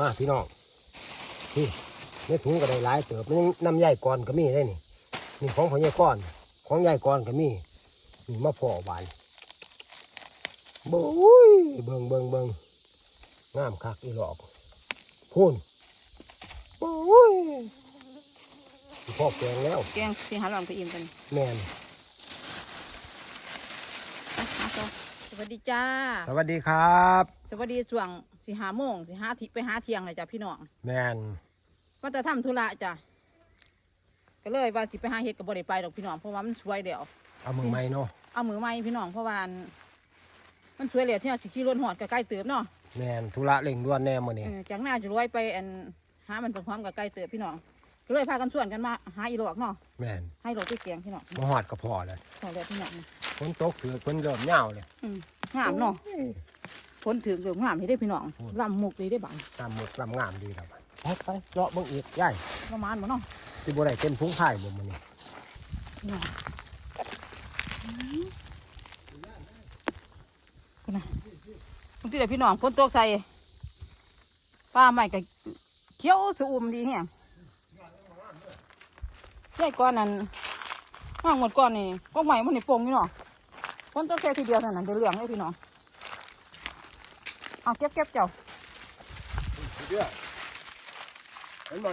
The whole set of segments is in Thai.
มาพี่น้องนี่ในถุงก็ได้หลายเติบนี่น้ำใหญ่ก่อนก็มีได้นี่นี่ของของใหญ่ก้อน ของใหญ่ก่อนก็มีนี่มาพ่อหวานโบ้ยเบิงเบิงเบิงงามคักอีหลอกพูนโอ้ยพ่อแกงแล้วแกงสิหาลองไปอิ่มกันแม่นอะหาต่อสวัสดีจ้า สวัสดีครับ สวัสดีช่วง สิหาโมงสิหาทิไปหาเที่ยงเลยจ้ะพี่น้องแม่นว่าจะทำธุระจ้ะก็เลยว่าสิไปหาเห็ดกับบริไปดอกพี่น้องเพราะว่ามันสวยเดียว เอามือไม้เนาะเอามือไม้พี่น้องเพราะว่าอันมันสวยเหลียวที่เราสิขี่รถหอดกับใกล้เติบเนาะแม่นธุระเร่งด่วนแน่มื้อนี้เออจากหน้าจะรวยไปอันหามันพร้อมๆกับใกล้เติบพี่น้องก็เลยพากันส่วนกันมาหาอีหลอกเนาะแม่นให้หลอกไปแกงพี่น้องมาหอดก็พอเลยพอแล้วพี่น้องฝนตกถือเพิ่นเริ่มยาวเลยอืมงามเนาะ ฝนถึงเดือดงามให้ได้พี่น้องลำมุกเลยได้บังตามหมดลำงามดีแล้วบัดไปไปเลาะเบิ่งอีกยายประมาณบ่เนาะสิบ่ได้เต็มพุงไผ่บ่มื้อนี้พี่น้องคุณนะบางทีเดี๋ยวพี่น้องฝนตกใส่ป้าใหม่ก็เขียวสะอุ่มดีแฮงใหญ่ก้อนนั้นห้างหมดก้อนนี่ก็ใหม่มันนี่โป่งอยู่เนาะฝนตกแค่ทีเดียวเท่านั้นเดือดเหลืองเลยพี่น้อง เอาเก็บเก็บเจ้าเด้อเห็นบ่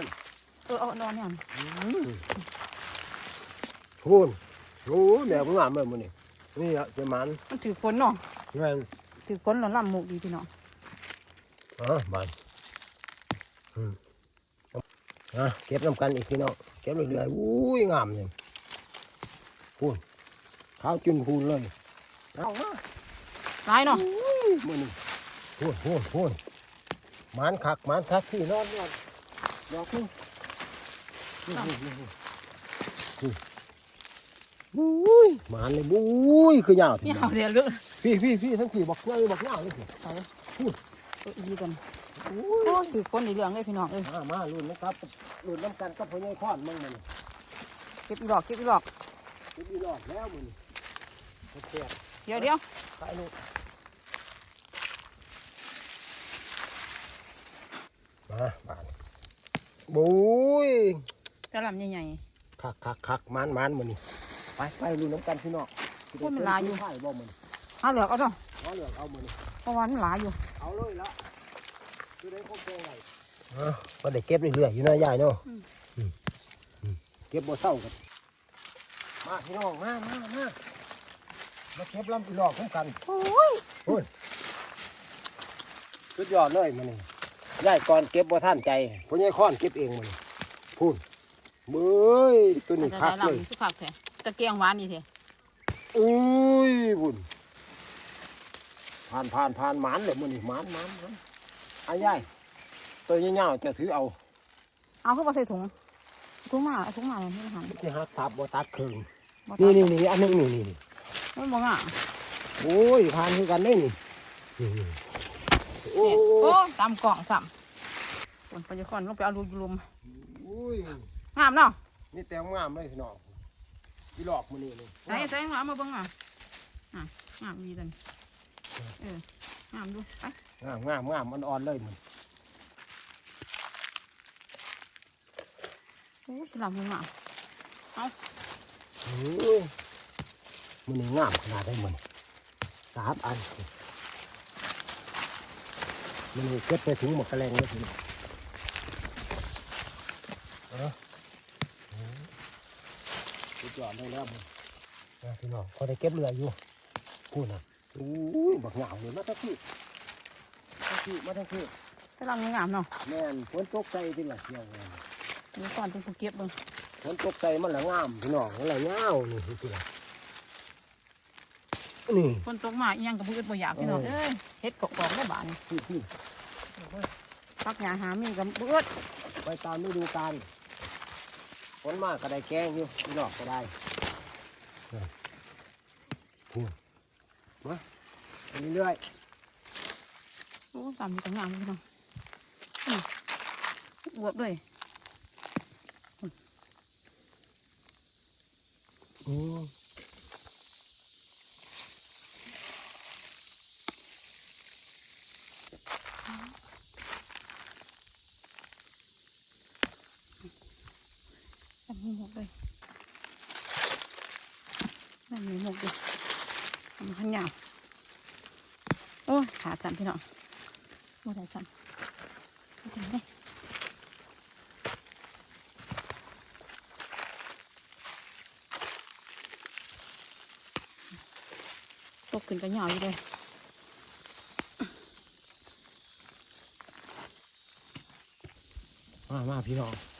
เออเอานอนเนี่ยพูนโอ้แม่เพิ่งมาเมื่อมื้อนี้นี่อะเจะมันมันถือฝนเนาะแม่นถือฝนแล้วลำมุกดีพี่น้องอ๋อมันอืมอะเก็บน้ำกันอีกพี่น้องเก็บเรื่อยๆอุ้ยงามเลยพูนข้าวจุนพูนเลยเอามาร้ายเนาะมื้อนี้ พูนพูนพูนหมันคักหมันคักที่นอนนอนดอกนึงนี่นี่นี่นี่นี่อุ้ยหมันเลยบุ้ยคือยาวทีนี่ยาวเดียวลือกพี่พี่พี่ทั้งสี่บอกเงยบอกเงาเลยสิเออดีกันโอ้ยถือฝนในเรื่องเลยพี่น้องเอ้ยมามารุ่นนะครับรุ่นน้ำกันกับพ่อใหญ่ข้อนมึงมันเก็บอีหลอกเก็บอีหลอกคิดดีรอดแล้วมึงเดี๋ยวเดี๋ยวใส่ลูก มาบานบุ้ยจะลำใหญ่คักคักคักมันมันมันนี่ไปไปรุ่นน้ำกันพี่น้องโอ้ยมันหลายอยู่ใช่บ่มันๆเอาเหลือกเอาเนาะเอาเหลือกเอามันเพราะว่ามันหลายอยู่เอาเลยละคือได้ข้าวแกงไงก็ได้เก็บเรื่อยๆอยู่นะยายเนาะอืมอืมอืมเก็บบ่เศร้ากันมาพี่น้องมามามามาเก็บลำปีหลอกคุ้มกันโอ้ยพูดสุดยอดเลยมันนี่ ยายก่อนเก็บบ่ท่านใจพ่อใหญ่ค้อนเก็บเองมันพูดเบ้ยตัวนี้จะคักได้เลยลำสุกคักแท้ตะเกียงหวานนี่แท้อุ้ยบุญผ่านผ่านผ่านหมันเลยมันนี่หมันหมันหมันอายายตัวเงี้ยๆจะถือเอา เอาเข้ามาใส่ถุงถุงมาเอาถุงมาเลยนี่หันที่หักทับบ่ตัดเครื่องบ่นี่ตัดนี่นี่อันหนึงนี่นี่นี่มันบ่ง่ะโอ้ยผ่านคือกันนี่นี่นี่นี่ โอ้เนี่ยยโอ้ตามกล่องซ้ำคนไปจะคอนลงไปเอาลูกลุมโอ้ยงามเนาะนี่แต่งามเลยพี่น้องอีหลอกมันนี่เลยใส่ใส่มามาเบิ่งอะอะงามดีจังเอองามดูไปงามงามงามมันอ่อนเลยมันโอ้ยลำมันงามโอ้ยมันนี่งามขนาดได้มันสามอัน มันเก็บไปถึงหมดกระแลงเลยพี่น้องเออสุดยอดได้แล้วนะพี่น้องพอได้เก็บเรืออยู่พูดนะโอ้ยบักเหงาเลยมาทั้งที่ทั้งที่มาทั้งที่แต่ลำมันงามเนาะแม่นฝนตกใจที่หละเที่ยวงามเดี๋ยก่อนต้องเก็บเบิ่งฝนตกใจมันละงามพี่น้องมันละเงาวนี่พี่ละนี่ฝนตกมาอีหยังกับพืชบ่อยากพี่น้องเออเอ้ยเฮ็ดกอกๆได้บานพี่พี่ พักหญ้าหามีกับเบืดไปตามฤดูกาลฝนมากก็ได้แกงอยู่พี่น้องก็ได้พูดมาไปเรื่อยโอ้ตามมีแต่งามพี่น้องอืมอวบด้วยๆอื มมีหมกเลยนั่นมีหมกด้วยมันขันยาวโอ้ยขาสั่นพี่น้องบ่ได้สั่นบ่ได้ตกขึ้นกันยาวอยู่เลยมามาพี่น้อง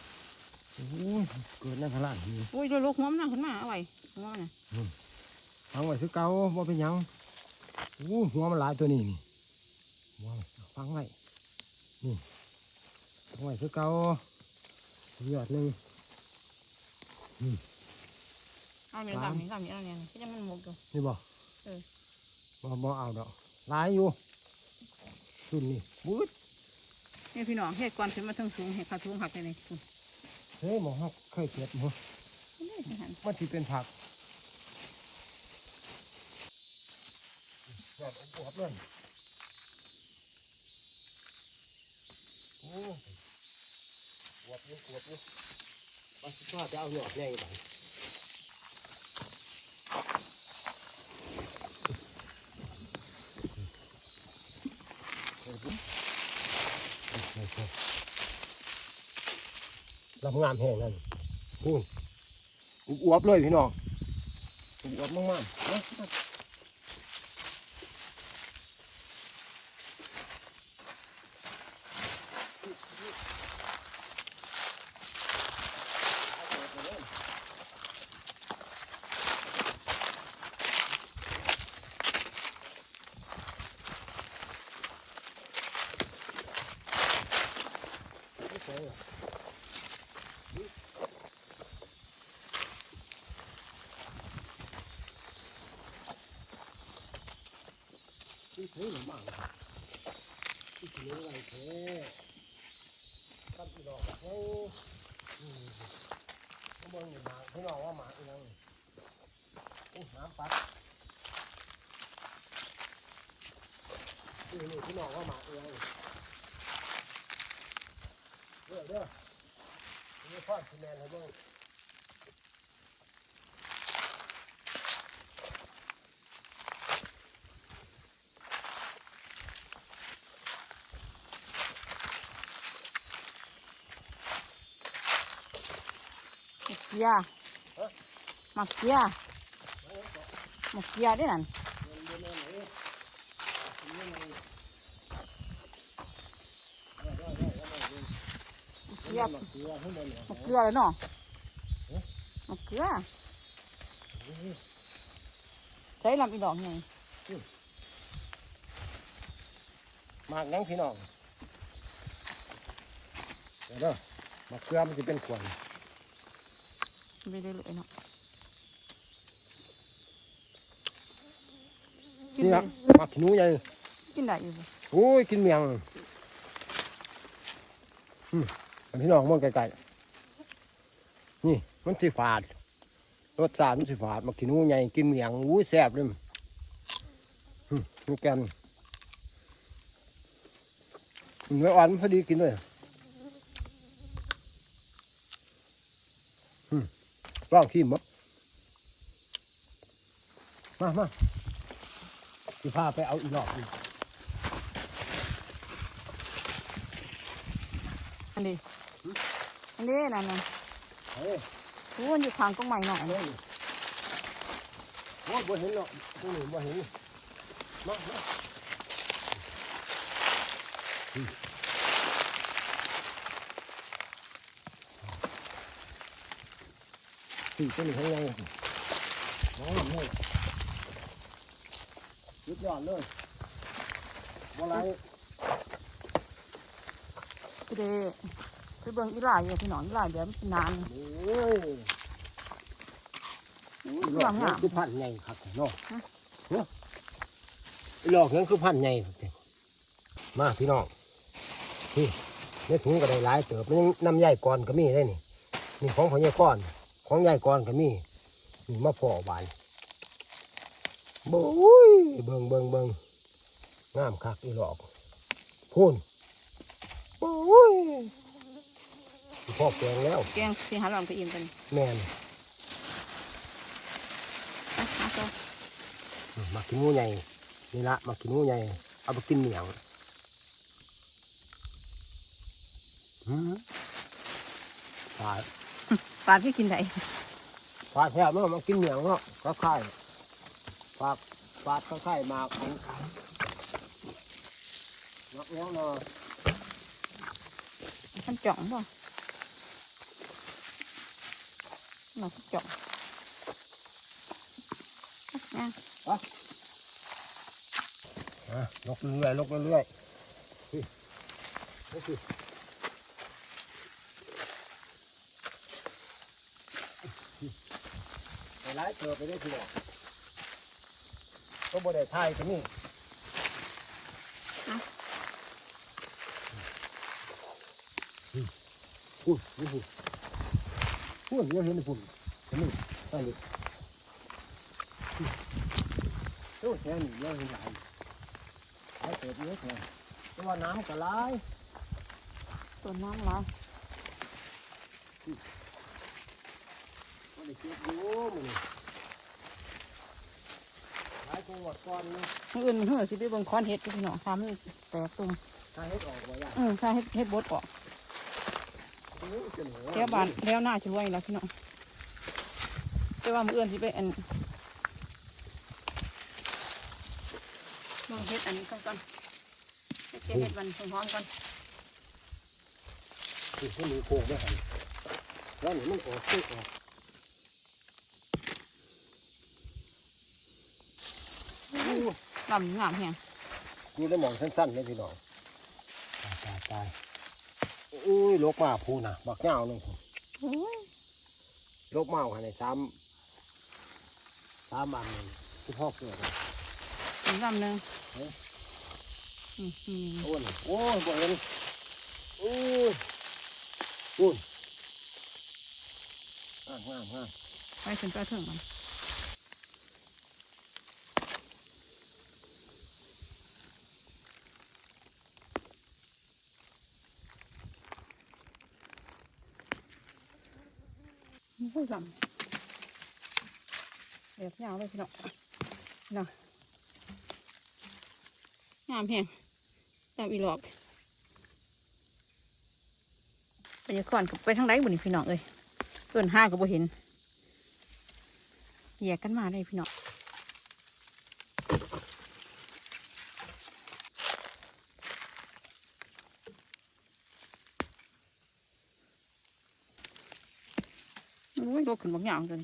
อ้ยเกิดในพลานนี่อุ้ยโดนลูกหัวมันนั่งขึ้นมาเอาไว้หัวมันน่ะฟังไว้คือเก่าว่าเป็นหยังโอ้หัวมันหลายตัวนี้นี่หัวมันฟังไว้นี่ฟังไว้คือเก่าเลือดหนึ่งเอาเมียดำนี่ดำนี่เอาเนี่ยนี่ก็ยังมันหมกอยู่นี่บ่เออบ่บ่เอาดอกหลายอยู่สุดนี่บูดนี่พี่น้องเฮ็ดก่อนขึ้นมาถึงสูงเฮ็ดขาสูงหักเลยนี่คุณ เฮ้ยหมอฮักเคยเก็บหมอนี่สิหันมันที่เป็นผักยอดอวบเลยโอ้ยอวบอยู่อวบอยู่มาสิว่าจะเอาหยอดแน่ยังไง ลำงามแห้งนั่นพูนอวบเลยพี่น้องอวบมากๆนะ ที่ถือหรือมั่งที่ถืออะไรแท้ตั้งที่ดอกเขาอืมเขาเบิ่งอยู่หมาพี่น้องว่าหมาเอียงอู้น้ำปัด นี่นี่พี่น้องว่าหมาเอียงเด้อเด้อนี่พ่อซีแมนให้เบิ่งหมกเกียร์หมักเกียร์หมกเกียร์ด้วยนั่นหมกเกียร์ เก ลือให้มันเนี่ยหมกเกลือเลยเนาะหมกเกลือใช้ลำอีดอกไงหมากยังพี่น้องเดี๋ยวเด้อหมากเกลือมันจะเป็นขวดไม่ได้เลยเนาะกินนี่ได้นะหมากขี้หนูใหญ่กินได้อยู่บ่โอ้ยกินเมียงอืมอัน พี่น้องมองไกลๆนี่มันสิฝาดรสชาติมันสิฝาดมากินหูใหญ่กินเหมียงอู้ยแซ่บเลยนี่แกนเนื้ออ่อนพอดีกินด้วยอืมลองขี้มบ่มามาสิพาไปเอาอีกรอบหนึ่งอันนี้ อันนี้นั่นน่ะเฮ้ยโอ้มันอยู่ข้างตรงใหม่หน่อยเฮ้ยโอ้ยบ่เห็นหรอกตรงนี้บ่เห็นมามาอืมสี่ตัวนี้ให้ยังน้องให้ยุดยอดเลยบ่ไรไปเด้ ไปเบิ่งอีหลายอยู่พี่น้องอีหลายเดี๋ยวมันนานโอ้ยอู้อียหลอกงามเนี้งามคือพันใหญ่ครับเนาะเนาะอีหลอกนี้คือพันใหญ่มาพี่น้องนี่ในถุงก็ได้หลายเติบมันยังน้ำใหญ่ก่อนก็มีได้นี่นี่ของของใหญ่ก้อน ของใหญ่ก่อนก็มีนี่มาพ่อบานโบ้ยเบิงเบิงเบิงงามคักอีหลอกพูนโอ้ยพ่อแกงแล้วแกงสีหาหลอนก็อิ่มกันแม่นไปหาตัวอืมมากินงูใหญ่นี่ละมากินงูใหญ่เอาไปกินเหนียวอืมปลาปลาที่กินได้ปลาแทบเนาะมากินเหนียวเนาะก็ไข่ปลาปลาก็ไข่มาของขังนักแล้วเนาะมันจ่องป่ะ หนักจ่องอะอะลกเรื่อยๆลกเรื่อยๆนี่นี่สิไปไล่เติบไปได้ทีเดียวก็บ่ได้ทายกันนี่พุ่นนี่ พุ่นพุ่นเยอะเห็นพุ่นอันนี้ใช่เลยโอ้แค่นี้เยอะเห็นหลายไอ้เติบเยอะเลยแต่ว่าน้ำก็ไหลายตัวน้ำร้อนก็ได้เก็บอยู่มันนี่หลายตัวก่อนนี่มืออื่นมันเหือะสิไปเบิ่งคอนเห็ดพี่น้องทำมันแตกตุ่มถ้าเฮ็ดออกมาอย่างอืมถ้าเห็ดเห็ดบดออกนี้จะ เหนือแถวบ้านแล้วหน้าจะรวยแล้วพี่น้องแต่ว่ามืออื่นสิไปอันลองเห็ดอันนี้ก่อนก่อนเห็ดเห็ดวันหอมๆก่อนคือให้มีโค้งไม่หันแล้วนี่มันออกขึ้นออกลำงามแฮงอยู่ได้หมองสั้นๆเลยพี่น้องตายตายตาย อุ้ยลกมาพูน่ะบักเหงาหนึ่งพูโอ้ยลกมาภายในสามสามอันหนึ่งที่พ่อเกิดอะอีกลำหนึ่งเอ๊ะอืมอืมโอ้ยโอ้ยบ่เห็นโอ้ยอุ้ยงามงามงามไปถึงไปถึงมัน โอ้ยลำเด็บยาวเลยพี่น้องนะงามแฮงตามอีหลอกไปยก่อนกับไปทางไหนบุญพี่น้องเอ้ยส่วนห้าก็บ่เห็นแยกกันมาเลยพี่น้องโอ้ยโดด ขึ้นบางอย่างกัน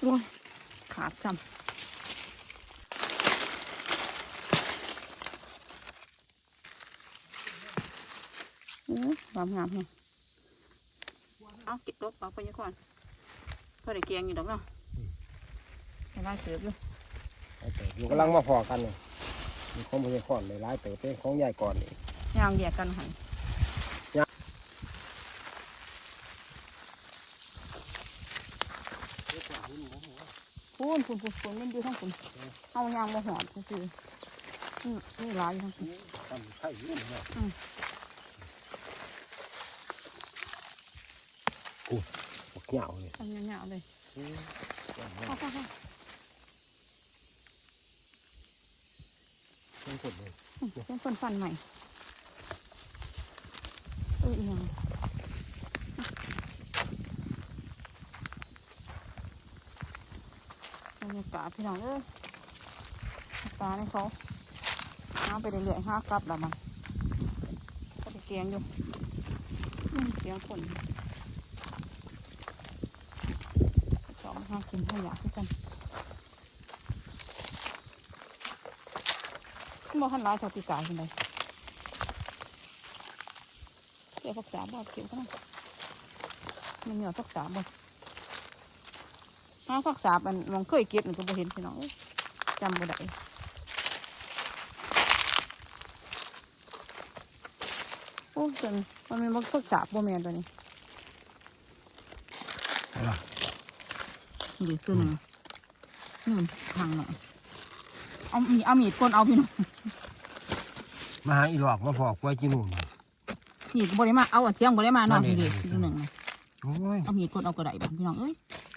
โอ้ยขาดจำโอ้ยงามงามเนี่ยเอาเก็บรถเอาไปยังก่อนพอได้เกียงอยู่ดอกเนาะไปไล่เสือบอยู่ไอ้เติบอยู่กำลังมาพอกันเลยมีของบริขอนเลยร้ายเติบเป็นของใหญ่ก่อนนี่ยางแยกกันหัน นพูนพูนพูนมันอยู่ทั้งพูนเอายางมาหอดซื่อๆนี่นี่หลายอยู่ทั้งพูนทำไข่ยุ่งเนาะอืมกูบักเหงาเลยทำยาวๆเลยอืมเข้าเข้าเข้าเป็นผลเลยอืมเป็นคนฟันใหม่เอออีหยังบรรยากาพี่น้องเอ้ยปลาในเขาน้ำไปเรื่อยๆห้ากลับแล้วมันก็ไปเกียงอยู่เสียงฝนสองห้ากินให้อยากด้วยกันมอขันร้ายชาวปีกายคนใดเกี่ยวกับสามบาทเกี่ยวกันมันเหนียวสักสามบาท ห้าฟักสาบมันมองเคยเก็บมันก็บ่เห็นพี่น้องเอ้ยจำบ่ได้โอ้จนมันมีมันฟักสาบบ่แม่นตัวนี้เดี๋ยวตัวหนึ่งนี่มันทางหน่อยเอามีเอามีดก้นเอาพี่น้องมาหาอีหลอกมาฟอกกล้วยจีนู่นหีดบ่ได้มาเอาอะเสียงบ่ได้มาเนาะนั่นเองนี่เด็กดูหนึ่งนะ โอ้ยเอามีดกดเอากระไดบ้างพี่น้องเอ้ย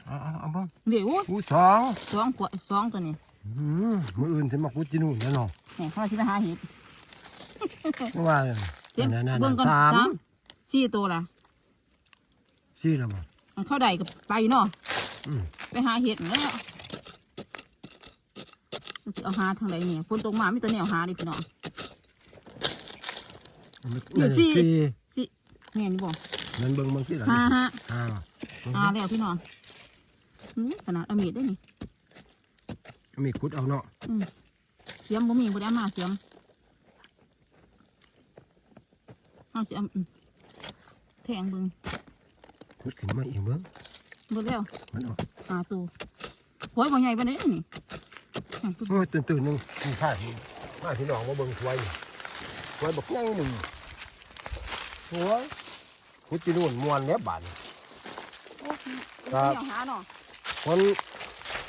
เอาเอาเอาบ้างเดี๋ยวโอ้ยอู้สองสองกว่าสองตัวนี้อืมมืออื่นจะมากุดจีนู่นแล้วเนาะเนี่ยเขาที่ไปหาเห็ดไม่ว่าเลยเห็ดนั่นนั่นเบิ่งก่อนสามสามสี่ตัวละสี่แล้วบ่มันเข้าใดกับไปเนาะอืมไปหาเห็ดแล้วสิเอาหาทางไหนเนี่ยฝนตกมาไม่ตัวแนวหาดิพี่น้องอยู่ที่สี่สิแม่นบ่ นั่นเบิ่งเบิ่งที่หลังหาฮะห้าหาแล้วพี่น้องอืมขนาดเอามีดได้นี่มีคุดเอาเนาะเสียมบ่มีบ่ได้เอามาเสียมเอาเสียมอืมแทงเบิ่งคุดขึ้นมาอีกเบิ่งเบิ่งแล้วมันเออกหาตัวหอยบ่ใหญ่ปานนี้นี่อืมโอ้ยตื่นตื่นๆหนึงมีข้าพี่ข้าพี่น้องมาเบิ่งถวยนี่ถวยบักใหญ่หนึ่งโอ้ย คุดจีนู่นมวนแล้วบาดนี้โอ้ยครับแนวหาเนาะคน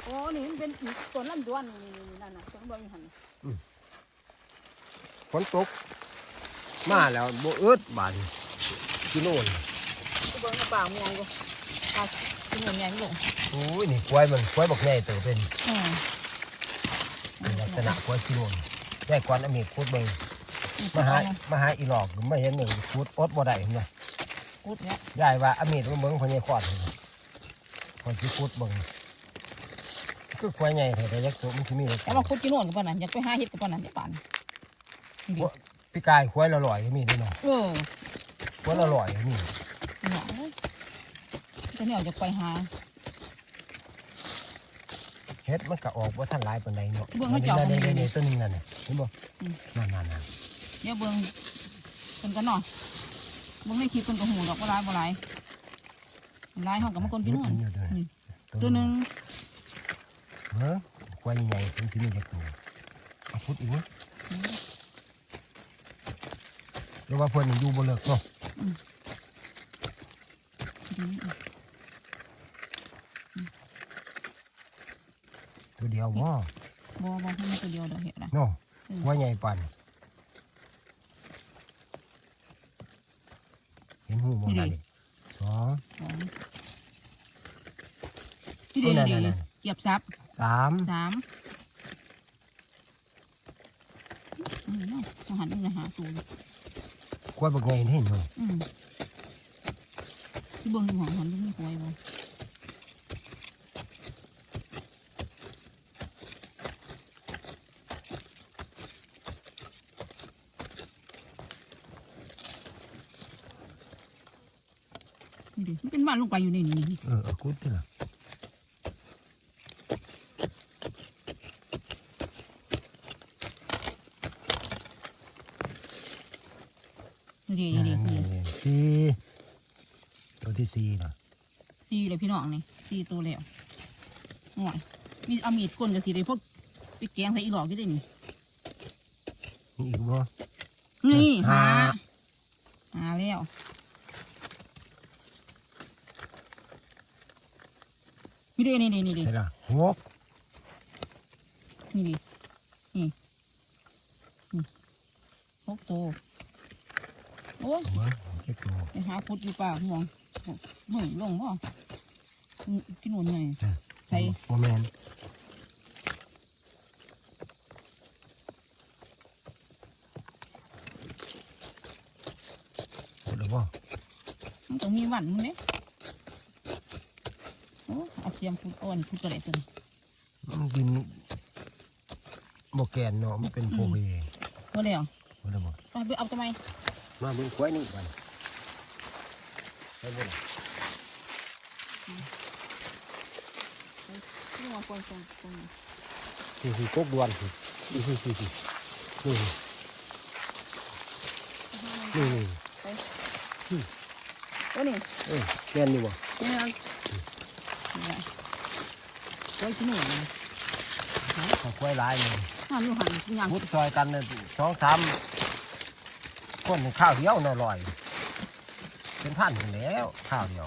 โอ้นี่มันเป็นต้นลำดวนนี่ๆๆนั่นน่ะต้นบ่อยู่หั่นฝนตก มาแล้วบ่เอิดบาดนี้จีนู่นเบิ่งป่าม่วงอยู่ป่าสิเหมือนใหญ่อยู่โอ้ยนี่กล้วยมันกล้วยบักใหญ่เติบเป็นอืมเป็นลักษณะกล้วยจีนู่นแยกกวนอเมริคุดเบิ่งมาหามาหาอีหลอกมาเห็นหนึ่งคุดอดบ่ได้เห็นไหม กุดเนี่ยยายว่าอเมริมาเบิ่งพญายขอดนี่คนที่คุดเบิ่งคือควายใหญ่แท้ๆยักษ์ตัวมันสิมีเล็กแต่ว่าคุดกินโน่นกับปานนั้นอยากไปหาเห็ดกับปานนั้นเดี๋ยวป่านนี่ดิพี่กายควายละลอยก็มีด้วยเนาะเออควายละลอยก็มีหนองจะเนี่ยจะไปหาเฮ็ดมันก็ออกว่าท่านหลายปานใดเนาะเบิ่งเขาเจ้านี่ของมันนี่ๆๆตัวนี้นั่นน่ะเห็นบ่อืมนั่นๆเดี๋ยวเบิ่งคนกันเนาะเบิ่งในคลิปคนก็หูดอกบ่หลายบ่หลายหลายเฮากับมาคนๆกินโน่นอยู่เด้อนี่ตัวหนึงเฮ้อควายใหญ่ๆมันสิมีจักตัวเอาพุดอีกมั้ยเดี๋ยวว่าเพิ่นนี่อยู่บ่เลิกเนาะตัวเดียวบ่บ่บ่ให้มันตัวเดียวดอกเห็ดนะเนาะอืมควายใหญ่ปานเห็ นหูบ่นั่นนี่สองสองที่เดียวนั่นดีนั่นเกียบซับสามสามอืมเนาะทหารนี่จะหาสูงกล้วยบักใหญ่นี่เห็นบ่อืมที่เบิ่งอยู่ของหันเบิ่งไม่ควยบ่ มันเป็นบ้านลงไปอยู่ในนี่นี่เออเอาคุดติล่ะนี่ดินี่ดินี่ดินี่ๆสี่ตัวที่สี่น่ะสี่เลยพี่น้องนี่สี่ตัวแล้วหน่อยมีเอามีดก้นกับสีเลยพวกไปแกงใส่อีหลอกที่ได้นี่มีอีกบ่นี่หาหาหาแล้ว นี่ดินี่ดินี่ดิใช่ล่ะหกนี่ดินี่นี่หกตัวโอ้ยเอามาเจ็ดตัวไปหาพุดอยู่ป่าห่วงเฮ้ยลงบ่อืมพี่หนุ่นไงใส่บ่แม่นหมดแล้วบ่มันต้องมีวันมึงเนี่ยโอ้ เอาเสียมพุดอ่อนพุดกระเด็ดตัวนี้มันกินบ่แกนเนาะมันเป็นโพเวตัวเดียวหมดแล้วบ่ไปไปเอาทำไมมาเบิ่งควายนี่ก่อนไปบ่ล่ะนี่มาคนคนคนนี่คือกกดวนสินี่คือสิสินี่นี่นี่ตัวนี้เอ้ยแม่นอยู่บ่นี่นะนี่ ไว้ที่นึ่งขาควยลายเล่พุดซอยกันสองสามคนข้าวเดียวน่ะลอย เป็นพันอยู่แล้วข้าวเดียว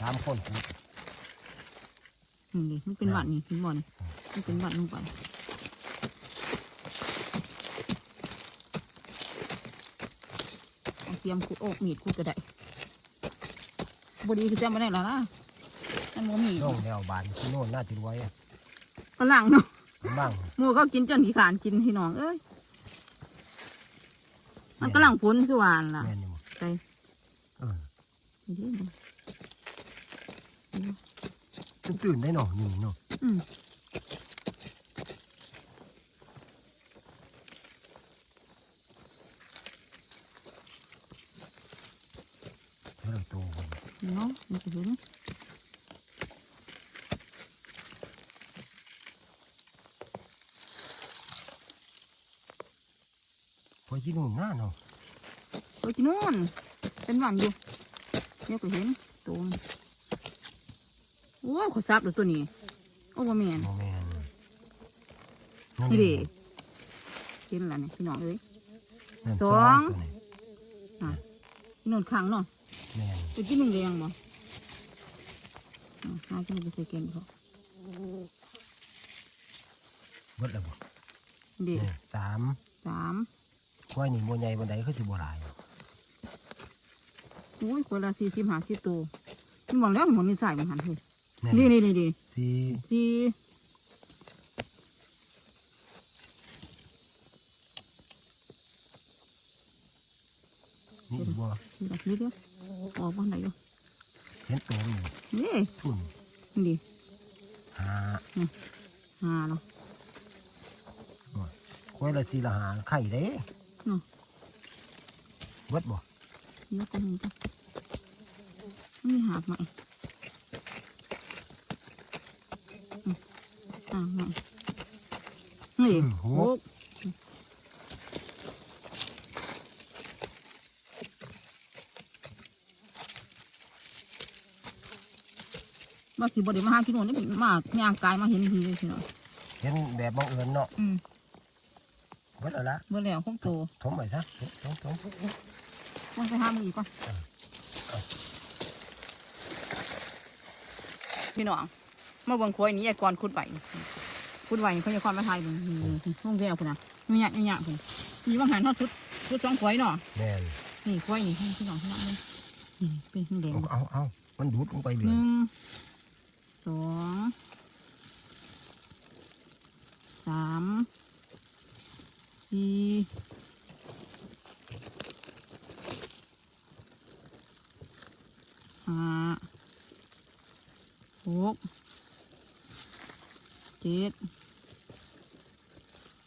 สามคนพุดนี่มันเป็นหวัดนี่เป็นบอนมันเป็นหวัดลงไปเตรียมขุดอกมีดคุดกระไดบุรีคือเตรียมมาได้แล้วนะ อันโมมีน้องแล้วบานที่โน่นน่าจะรวยอะฝรั่งเนาะบ้างหมูเขากินจนขี้ขานกินพี่น้องเอ้ยมันกำลังพ้นคือหวานล่ะแม่นอยู่ไปเออนี่ดิตื่นตื่นได้เนาะนี่เนาะอืมเท่าไหร่โตคนเนาะมันจะถึงพ ที่นู่นหน้าเนาะไปกินนู่นเป็นหวานอยู่เดี๋ยวก็เห็นตัวมันโอ้ยขอซับเลยตัวนี้โอ้บ่แม่นโมแมนนี่ดิเห็นแล้วนี่พี่น้องเอ้ยนั่นสองตัวนี้พี่นนขังเนาะแม่นไปกินนุ่งแดงบ่อ่าหากินไปใส่เกมเขาเบิดแล้วบ่เด็กนี่สามสาม ควายนี่โมใหญ่บันไดคือสิบ่หลายโอ้ยคนละสี่สิบห้าสิบตัวนี่มองแล้วมันมีสายมันหันเฮ้ยแนี่นี่นี่นี่สี่สี่นี่อีกบ่สี่ละสี่เดียวออกมาไหนอยู่เห็นตัวนี่นี่ทุ่นนี่ดิหาห้าเนาะควายละสี่ละหาไข่เด้ เนาะเบิดบ่เดี๋ยวก็มึงก็มีหาบใหม่อืมอ่าใหม่นี่อืมโหหกมาสิบไดีมาหากินโน่นนี่เป็นมากย่างกายมาเห็นทีเลยสิเนาะเห็นแบบบังเอิญเนาะ อืมเบิดแล้วละเมื่อแล้วคงโตถมไปซะถมถมถมมันไปหามึงอีกก่อนพี่น้องมาเบิ่งควยนี้ยายกรขุดไหวขุดไหวเขาจะความมาทายเบิ่งนี่ห้องเดียวคุณน่ะมีหยาดมีหยาดคุณมีบางหันเท่าชุดชุดสองควยเนาะแม่นนี่ควยนี่ให้พี่น้องพี่น้องเบิ่งนี่เป็นแดงเอาเอาเอามันดูดลงไปเลหยนึ่งสองสาม สี่ห้าหกเจ็ด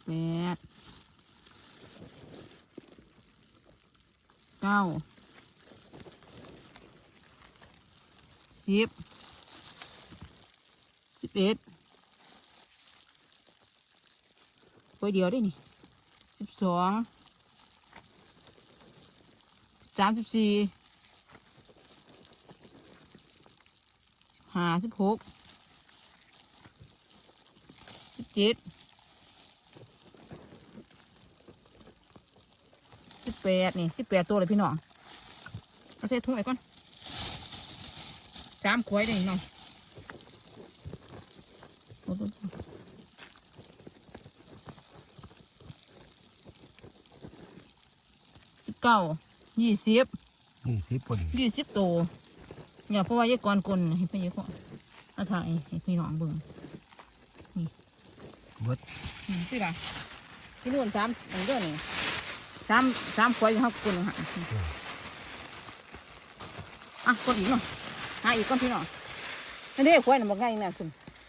แปดเก้าสิบสิบเอ็ดตัวเดียวได้นี่ สองสามสิบสี่สิบห้าสิบหกสิบเจ็ดสิบแปดนี่สิบแปดตัวเลยพี่น้องเอาเส้นทุ่งไว้ก่อนสามขวายได้นี่น้องโอ้โหสิบ เก้ายี่สิบนี่สิบพอดียี่สิบตัวเนี่ยเพราะว่ายายกรกลให้พี่ยายกรเอาถ่ายให้พี่น้องเบิ่งเบิดอืมสิล่ะพี่นุ่นสามอันเด้อนี่สามสามขวายเขากลหันอะกดอีกเนาะหาอีกก่อนพี่น้องอันนี้ขวายน่ะบอกง่ายนะคุณ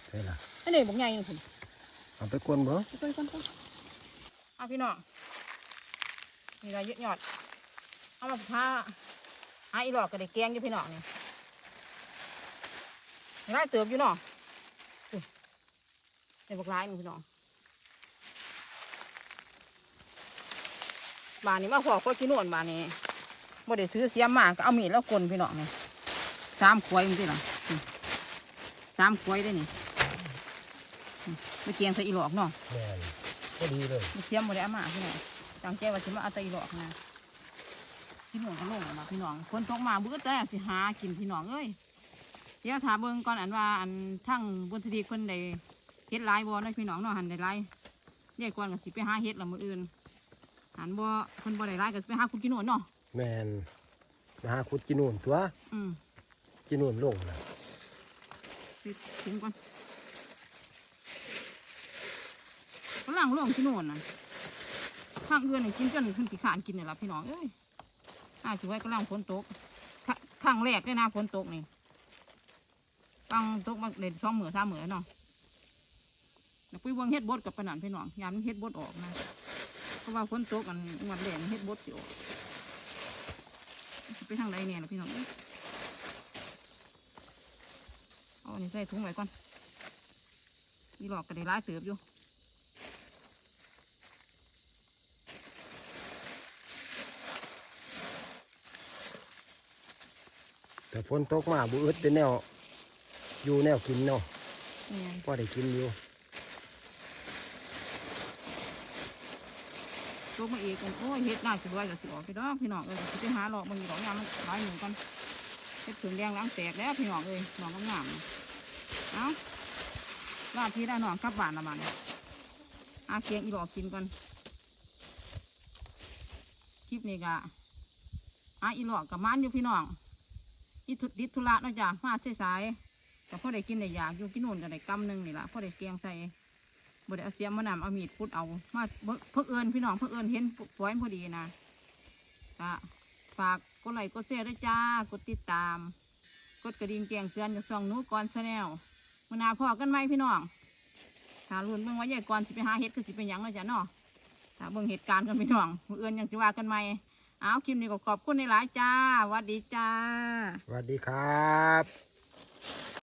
ใช่ละอันนี้บอกง่ายนะคุณเอาไปกวนเบิ่งไปก่อนก่อนอะพี่น้องนี่ละเยอะยอด เอามาพาหาอีหลอกก็ได้แกงอยู่พี่น้องนี่ร้ายเติบอยู่เนาะอุ้ยได้บอกร้ายมึงพี่น้องบานนี้มาพอกก็กินนวลบานนี้บ่ได้ถือเสียมมากก็เอามีดแล้วกลนพี่น้องนี่สามขวายมึงสิล่ะนี่สามขวายได้นี่อืมไปเกียงใส่อีหลอกเนาะแม่นพอดีเลยมีเทียมบ่ได้เอามาพี่น้องจังใจว่าสิมาเอาแตอีหลอกนะ พี่น้องก็ลงออกมาพี่น้องฝนตกมาบุก็แต่สิหากินพี่น้องเอ้ยเดี๋ยวถามเบิ่งก่อนอันว่าอันทั้งบนทดีคนใดเฮ็ดหลายบ่เนาะพี่น้องเนาะหันได้หลายเดี๋ยวก่อนก็สิไปหาเฮ็ดละมื้ออื่นหันบ่คนบ่ได้หลายก็สิไปหาคุณกินโน่นเนาะแมนมาหาขุดกินนู่นตัวอืมกินนู่นลงนะปิดถุงก่อนฝรั่งร่วงที่โน่นน่ะข้างเรือนนี่กินจนขึ้นกี่ขานกินเนี่ยละพี่น้องเอ้ย อาถือไว้กำลังฝนตกข้างแรกเลยนะฝนตกนี่ตั้งตกมาเด่นช่องเหมือสามเหมือเนาะแล้วปุ้ยเบิ่งเฮ็ดบดกับปะนันพี่น้องยามมันเฮ็ดบดออกนะเพราะว่าฝนตกอันวันแรกมันเฮ็ดบดสิออกไปทางใดเนี่ยนะพี่น้องเอ้ยเอาอันนี้ใส่ถุงไว้ก่อนนี่หลอกก็ได้ร้ายเติบอยู่ แต่ฝนตกมาบุอึดเป็นแนว อยู่แนวกินเนาะนี่ไงพอได้กินอยู่ตกมาอีกกันโอ้ยเฮ็ดน่าจะด้วยก็สิออกพี่น้องพี่น้องเอ้ยสิไปหาหลอกบางทีดอกยามมันหลายหนึ่งก่อนเฮ็ดถึงแดงล้างแตกแล้วพี่น้องเอ้ยน้องงามๆนี่เอาลาดพี่ได้น้องกลับบ้านละมันอาเคียงอีหลอกกินก่อนคลิปนี้ก็อาอีหลอกกับมันอยู่พี่น้อง อีทุดิดธุระเนาะจ้ะมาสายแต่พอได้กินได้อยากอยู่กินนู่นก็ได้กำหนึ่งนี่ละพ่อได้เกียงใส่บดเอาเสียมมานำเอามีดพุดเอา มาเบิ่งเพื่อเอิญพี่น้องเพื่อเอิญเห็นปล่อยพอดีนะก็ฝากกดไลค์กดแชร์ด้วยจ้ากดติดตาม กดกระดิ่งแจ้งเตือนจากช่องนู้ก่อนชาแนลมื่อหนาวพอกันไหมพี่น้องถ้ารุ่นเบิ่งว่าใหญ่ก่อนสิไปหาเห็ดคือสิเป็นหยังเนาะจ้ะเนาะถ้าเบิ่งเหตุการณ์กันพี่น้องมื่อเอิญยังสิว่ากันไหม เอาคลิปนี้ก็ขอบคุณในหลายจ้าวัสดีจ้า สวัสดีครับ